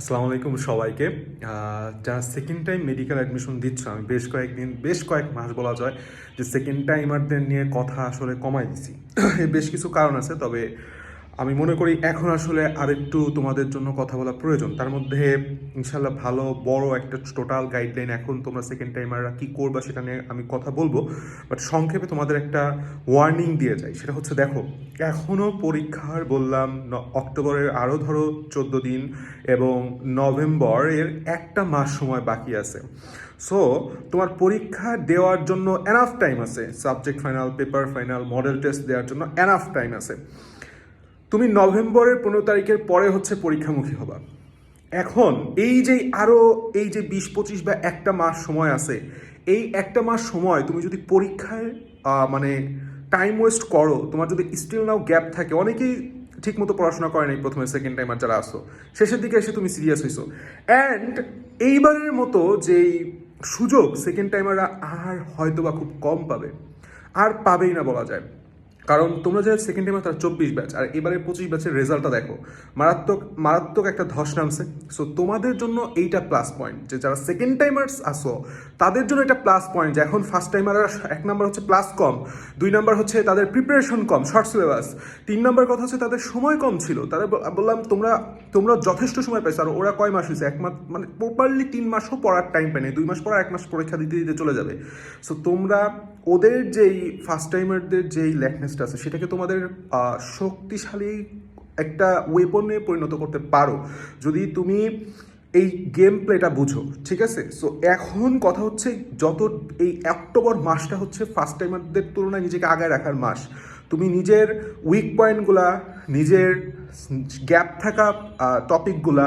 আসসালামু আলাইকুম সবাইকে। যারা সেকেন্ড টাইম মেডিকেল অ্যাডমিশন দিচ্ছ, আমি বেশ কয়েকদিন, বেশ কয়েক মাস বলা যায় যে সেকেন্ড টাইমারদের নিয়ে কথা আসলে কমাই দিছি। বেশ কিছু কারণ আছে, তবে আমি মনে করি এখন আসলে আরেকটু তোমাদের জন্য কথা বলা প্রয়োজন। তার মধ্যে ইনশাল্লাহ ভালো, বড় একটা টোটাল গাইডলাইন এখন তোমরা সেকেন্ড টাইমাররা কী করবা সেটা নিয়ে আমি কথা বলব। বাট সংক্ষেপে তোমাদের একটা ওয়ার্নিং দিয়ে যাই। সেটা হচ্ছে দেখো এখনও পরীক্ষার বললাম অক্টোবরের আরও ধরো চোদ্দ দিন এবং নভেম্বরের একটা মাস সময় বাকি আছে। সো তোমার পরীক্ষা দেওয়ার জন্য এনাফ টাইম আছে। Subject final paper final model test দেওয়ার জন্য এনাফ টাইম আছে। তুমি নভেম্বরের পনেরো তারিখের পরে হচ্ছে পরীক্ষামুখী হবা। এখন এই যে আরও এই যে বিশ, পঁচিশ বা একটা মাস সময় আছে, এই একটা মাস সময় তুমি যদি পরীক্ষায় মানে টাইম ওয়েস্ট করো, তোমার যদি স্টিল নাও গ্যাপ থাকে, অনেকেই ঠিকমতো পড়াশোনা করে নাই প্রথমে সেকেন্ড টাইমার যারা আসো শেষের দিকে এসে তুমি সিরিয়াস হইছো। অ্যান্ড এইবারের মতো যেই সুযোগ সেকেন্ড টাইমাররা আর হয়তো বা খুব কম পাবে। আর পাবেই না বলা যায়। কারণ তোমরা যে সেকেন্ড টাইমে তার চব্বিশ ব্যাচ আর এবারে পঁচিশ ব্যাচের রেজাল্টটা দেখো। মারাত্মক মারাত্মক একটা ধস নামছে। সো তোমাদের জন্য এইটা প্লাস পয়েন্ট যে যারা সেকেন্ড টাইমার্স আসো, তাদের জন্য এটা প্লাস পয়েন্ট যে এখন ফার্স্ট টাইমাররা এক নাম্বার হচ্ছে প্লাস কম, দুই নাম্বার হচ্ছে তাদের প্রিপারেশন কম শর্ট সিলেবাস তিন নাম্বার কথা হচ্ছে তাদের সময় কম ছিল। তারা বললাম, তোমরা তোমরা যথেষ্ট সময় পাইছো, আর ওরা কয় মাস হয়েছে? এক মাস মানে প্রপারলি তিন মাসও পড়ার টাইম পায়নি। দুই মাস পর এক মাস পরীক্ষা দিতে দিতে চলে যাবে। সো তোমরা ওদের যেই ফার্স্ট টাইমারদের যেই ল্যাকনেসটা আছে, সেটাকে তোমাদের শক্তিশালী একটা ওয়েপনে পরিণত করতে পারো। যদি তুমি এই গেম প্লেটা বুঝো, ঠিক আছে? সো এখন কথা হচ্ছে যত, এই অক্টোবর মাসটা হচ্ছে ফার্স্ট টাইমারদের তুলনায় নিজেকে আগায় রাখার মাস। তুমি নিজের উইক পয়েন্টগুলা নিজের গ্যাপ থাকা টপিকগুলা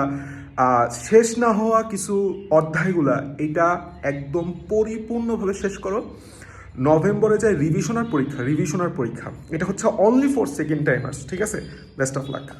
শেষ না হওয়া কিছু অধ্যায়গুলা, এটা একদম পরিপূর্ণভাবে শেষ করো। নভেম্বরে যায় রিভিশনার পরীক্ষা রিভিশনার পরীক্ষা। এটা হচ্ছে অনলি ফর সেকেন্ড টাইমার্স ঠিক আছে? Best of luck